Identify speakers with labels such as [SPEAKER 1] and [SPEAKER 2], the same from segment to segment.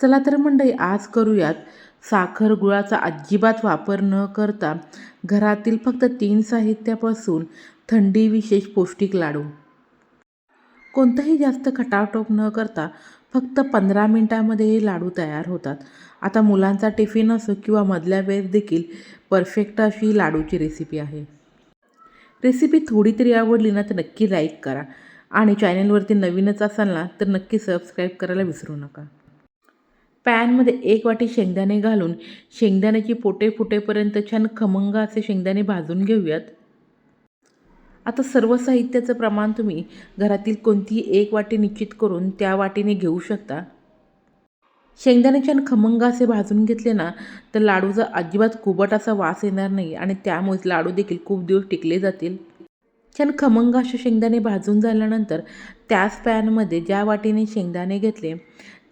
[SPEAKER 1] चला तर मंडळी आज करूयात. साखर गुळाचा अजिबात वापर न करता घरातील फक्त तीन साहित्यापासून थंडी विशेष पौष्टिक लाडू. कोणताही जास्त खटाटोप न करता फक्त पंधरा मिनटामध्ये हे लाडू तयार होतात. आता मुलांचा टिफिन असो किंवा मधल्या वेळेस देखील परफेक्ट अशी लाडूची रेसिपी आहे. रेसिपी थोडी तरी आवडली ना तर नक्की लाईक करा. आणि चॅनलवरती नवीनच असाल ना तर नक्की सबस्क्राईब करायला विसरू नका. पॅनमध्ये एक वाटी शेंगदाणे घालून शेंगदाण्याची पोटे फुटेपर्यंत छान खमंग असे शेंगदाणे भाजून घेऊयात. आता सर्व साहित्याचं प्रमाण तुम्ही घरातील कोणतीही एक वाटी निश्चित करून त्या वाटीने घेऊ शकता. शेंगदाणे छान खमंग असे भाजून घेतले ना तर लाडूचा अजिबात कुबट असा वास येणार नाही आणि त्यामुळेच लाडू देखील खूप दिवस टिकले जातील. छान खमंग असे शेंगदाणे भाजून झाल्यानंतर त्याच पॅनमध्ये ज्या वाटीने शेंगदाणे घेतले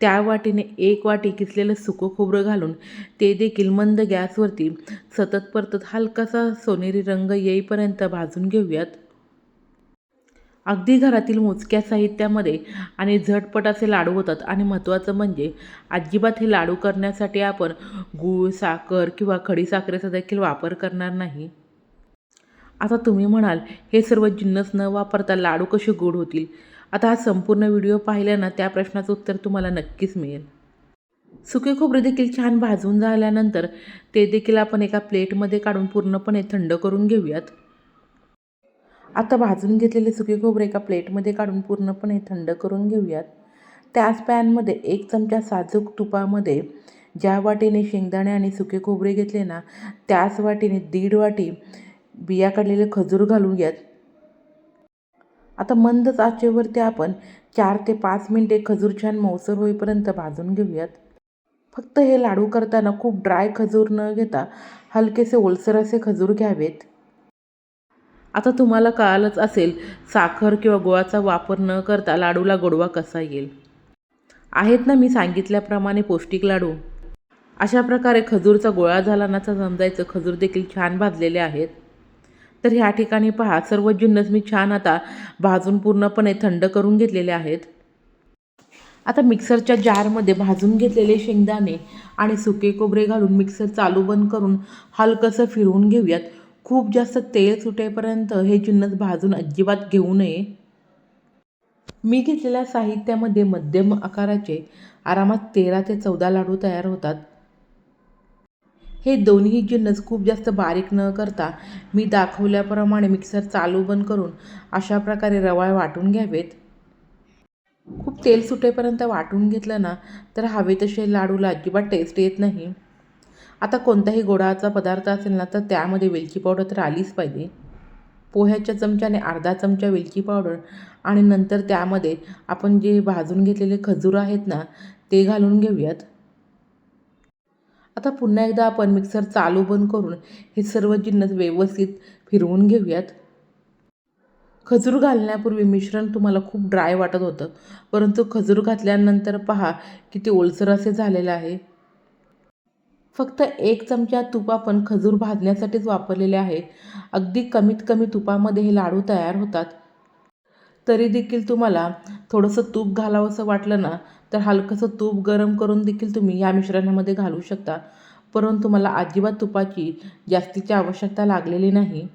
[SPEAKER 1] त्या वाटीने एक वाटी किसलेलं सुकं खोबरं घालून ते देखील मंद गॅसवरती सतत परतत हलकासा सोनेरी रंग येईपर्यंत भाजून घेऊयात. अगदी घरातील मोजक्या साहित्यामध्ये आणि झटपट असे लाडू होतात आणि महत्त्वाचं म्हणजे अजिबात हे लाडू करण्यासाठी आपण गूळ साखर किंवा खडीसाखरेचा देखील वापर करणार नाही. आता तुम्ही म्हणाल हे सर्व जिन्नस न वापरता लाडू कसे गोड होतील? आता हा संपूर्ण व्हिडिओ पाहिल्यानं त्या प्रश्नाचं उत्तर तुम्हाला नक्कीच मिळेल. सुके खोबरे देखील छान भाजून झाल्यानंतर ते देखील आपण एका प्लेटमध्ये काढून पूर्णपणे थंड करून घेऊयात. आता भाजून घेतलेले सुके खोबरे एका प्लेटमध्ये काढून पूर्णपणे थंड करून घेऊयात. त्याच पॅनमध्ये एक चमचा साजूक तुपामध्ये ज्या वाटीने शेंगदाणे आणि सुके खोबरे घेतले ना त्याच वाटीने दीड वाटी बिया काढलेले खजूर घालून घ्यात. आता मंद आचेवरती आपण चार ते पाच मिनटे खजूर छान मौसर होईपर्यंत भाजून घेऊयात. फक्त हे लाडू करताना खूप ड्राय खजूर न घेता हलकेसे ओलसर असे खजूर घ्यावेत. आता तुम्हाला कळालंच असेल साखर किंवा गुळाचा वापर न करता लाडूला गोडवा कसा येईल. आहेत ना मी सांगितल्याप्रमाणे पौष्टिक लाडू. अशा प्रकारे खजूरचा गोळा झाला नाचा समजायचं खजूर देखील छान भाजलेले आहेत. तर ह्या ठिकाणी पहा सर्व जिन्नस मी छान आता भाजून पूर्णपणे थंड करून घेतलेले आहेत. आता मिक्सरच्या जारमध्ये भाजून घेतलेले शेंगदाणे आणि सुके कोबरे घालून मिक्सर चालू बंद करून हलकंसं फिरवून घेऊयात. खूप जास्त तेल सुटेपर्यंत हे जिन्नस भाजून अजिबात घेऊ नये. मी घेतलेल्या साहित्यामध्ये मध्यम आकाराचे आरामात तेरा ते चौदा लाडू तयार होतात. हे दोन्ही जिन्नस खूप जास्त बारीक न करता मी दाखवल्याप्रमाणे मिक्सर चालू बंद करून अशा प्रकारे रवाळ वाटून घ्यावेत. खूप तेल सुटेपर्यंत वाटून घेतलं ना तर हवे तसे लाडूला अजिबात टेस्ट येत नाही. आता कोणताही गोडाचा पदार्थ असेल ना तर त्यामध्ये वेलची पावडर तर आलीच पाहिजे. पोह्याच्या चमच्याने अर्धा चमचा वेलची पावडर आणि नंतर त्यामध्ये आपण जे भाजून घेतलेले खजूर आहेत ना ते घालून घेऊयात. आता पुन्हा एकदा आपण मिक्सर चालू बंद करून हे सर्व जिन्नस व्यवस्थित फिरवून घेऊयात. खजूर घालण्यापूर्वी मिश्रण तुम्हाला खूप ड्राय वाटत होतं. परंतु खजूर घातल्यानंतर पहा किती ओलसर असे झालेलं आहे. फक्त एक चमचा तूप आपण खजूर भाजण्यासाठीच वापरलेले आहे. अगदी कमीत कमी तुपामध्ये हे लाडू तयार होतात. तरी देखील तुम्हाला थोडंसं तूप घालावंसं वाटलं ना तर हलकंसं तूप गरम करून देखील तुम्ही या मिश्रणामध्ये घालू शकता. परंतु मला अजिबात तुपाची जास्तीची आवश्यकता लागलेली नाही.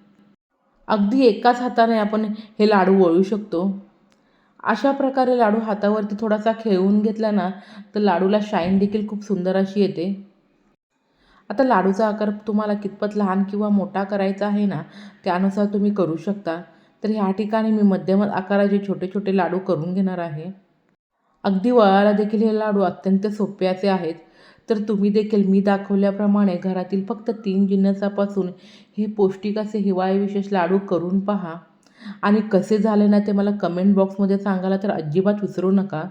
[SPEAKER 1] अगदी एकाच हाताने आपण हे लाडू वळू शकतो. अशा प्रकारे लाडू हातावरती थोडासा खेळवून घेतला ना तर लाडूला शाईन देखील खूप सुंदर अशी येते. आता लाडूचा आकार तुम्हाला कितपत लहान किंवा मोठा करायचा आहे ना त्यानुसार तुम्ही करू शकता. तर ह्या ठिकाणी मी मध्यम आकाराचे छोटे छोटे लाडू करून घेणार आहे. अगदी वळाला देखील हे लाडू अत्यंत सोपे असे आहेत. तर तुम्ही देखील मी दाखवल्याप्रमाणे घरातील फक्त तीन जिन्नसापासून हे पौष्टिक असे हिवाळी विशेष लाडू करून पहा. आणि कसे झाले ना ते मला कमेंट बॉक्समध्ये सांगायला तर अजिबात विसरू नका.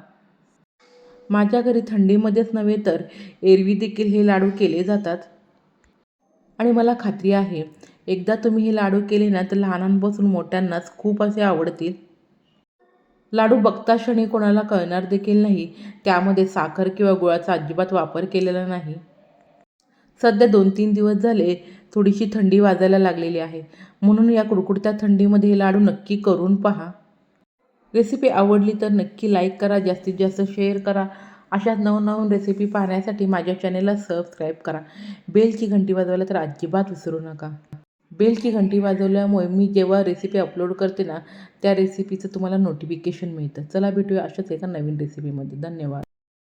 [SPEAKER 1] माझ्या घरी थंडीमध्येच नव्हे तर एरवी देखील हे लाडू केले जातात. आणि मला खात्री आहे एकदा तुम्ही हे लाडू केले ना तर लहानांपासून मोठ्यांनाच खूप असे आवडतील. लाडू बघता क्षणी कोणाला कळणार देखील नाही. त्यामध्ये साखर किंवा गुळाचा अजिबात वापर केलेला नाही. सध्या दोन तीन दिवस झाले थोडीशी थंडी वाजायला लागलेली आहे. म्हणून या कुडकुडत्या थंडीमध्ये हे लाडू नक्की करून पहा. रेसिपी आवडली तर नक्की लाईक करा जास्तीत जास्त शेअर करा. अशाच नवनवीन रेसिपी पाहण्यासाठी माझ्या चॅनेलला सबस्क्राईब करा. बेलची घंटी वाजवायला तर अजिबात विसरू नका. बेलची घंटी वाजवल्यामुळे मी जेव्हा रेसिपी अपलोड करते ना त्या रेसिपीचं तुम्हाला नोटिफिकेशन मिळतं. चला भेटूया अशाच एका नवीन रेसिपीमध्ये धन्यवाद.